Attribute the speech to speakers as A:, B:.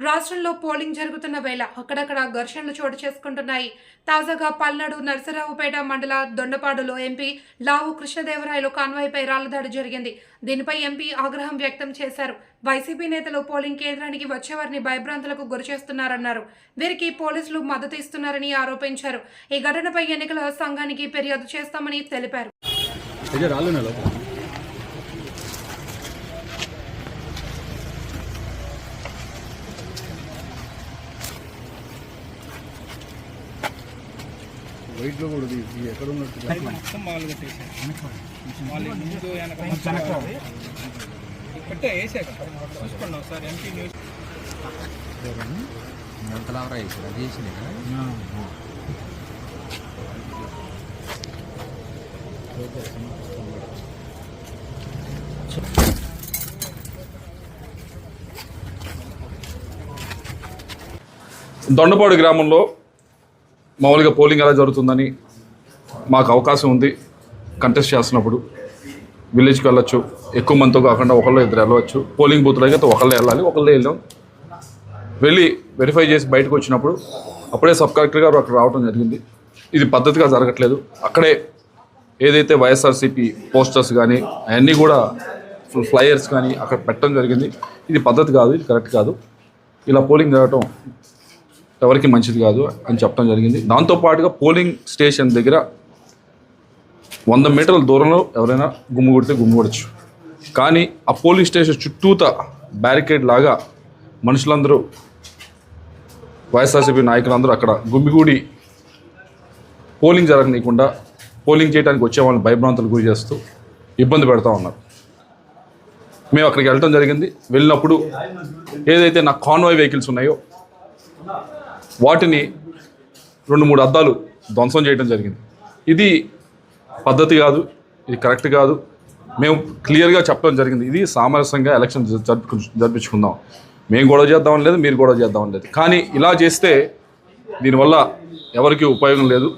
A: రాష్ట్రంలో పోలింగ్ జరుగుతున్న వేళ అక్కడక్కడ ఘర్షణలు చోటు చేసుకుంటున్నాయి. తాజాగా పల్నాడు నరసరావుపేట మండల దొండపాడులో ఎంపీ లావు కృష్ణదేవరాయలు కాన్వాయ్పై రాళ్ళదాడి జరిగింది. దీనిపై ఎంపీ ఆగ్రహం వ్యక్తం చేశారు. వైసీపీ నేతలు పోలింగ్ కేంద్రానికి వచ్చేవారిని భయభ్రాంతులకు గురిచేస్తున్నారన్నారు వీరికి పోలీసులు మద్దతు ఇస్తున్నారని ఆరోపించారు. ఈ ఘటనపై ఎన్నికల సంఘానికి ఫిర్యాదు చేస్తామని తెలిపారు
B: ఇదే రాళ్ళు ఉన్నాయి లోపల వైట్లో కూడా ఇది ఎక్కడ ఉన్నట్టు
C: మొత్తం వాళ్ళు ముందు వెనక వేసాక చూసుకోండి ఒకసారి ఎంపీ న్యూస్
D: ఎంతలావరా వేసారు? అది చేసింది
E: దొండపాడు గ్రామంలో మామూలుగా పోలింగ్ ఎలా జరుగుతుందని మాకు అవకాశం ఉంది. కంటెస్ట్ చేస్తున్నప్పుడు విలేజ్కి వెళ్ళొచ్చు. ఎక్కువ మందితో కాకుండా ఒకళ్ళు ఇద్దరు వెళ్ళవచ్చు. పోలింగ్ బూత్లో అయితే ఒకళ్ళే వెళ్ళాలి ఒకళ్ళే వెళ్ళాం. వెళ్ళి వెరిఫై చేసి బయటకు వచ్చినప్పుడు అప్పుడే సబ్ కలెక్టర్ గారు అక్కడ రావడం జరిగింది. ఇది పద్ధతిగా జరగట్లేదు. అక్కడే ఏదైతే వైఎస్ఆర్సీపీ పోస్టర్స్ కానీ అవన్నీ కూడా ఫ్లయర్స్ కానీ అక్కడ పెట్టడం జరిగింది. ఇది పద్ధతి కాదు ఇది కరెక్ట్ కాదు. ఇలా పోలింగ్ జరగటం ఎవరికి మంచిది కాదు అని చెప్పడం జరిగింది. దాంతోపాటుగా పోలింగ్ స్టేషన్ దగ్గర వంద మీటర్ల దూరంలో ఎవరైనా గుమ్ము కొడితే గుమ్ము కొడచ్చు. కానీ ఆ పోలింగ్ స్టేషన్ చుట్టూత బ్యారికేడ్ లాగా మనుషులందరూ వైఎస్ఆర్సీపీ నాయకులందరూ అక్కడ గుమ్మిగూడి పోలింగ్ జరగనీయకుండా పోలింగ్ చేయడానికి వచ్చే వాళ్ళని భయభ్రాంతులు గురి చేస్తూ ఇబ్బంది పెడతా ఉన్నారు. మేము అక్కడికి వెళ్ళటం జరిగింది. వెళ్ళినప్పుడు ఏదైతే నా కాన్వాయ్ వెహికల్స్ ఉన్నాయో వాటిని రెండు మూడు అద్దాలు ధ్వంసం చేయడం జరిగింది. ఇది పద్ధతి కాదు ఇది కరెక్ట్ కాదు. మేము క్లియర్గా చెప్పడం జరిగింది. ఇది సామరస్యంగా ఎలక్షన్ జరిపి జరిపించుకుందాం. మేము గొడవ చేద్దామని లేదు మీరు గొడవ చేద్దామని లేదు. కానీ ఇలా చేస్తే దీనివల్ల ఎవరికి ఉపయోగం లేదు.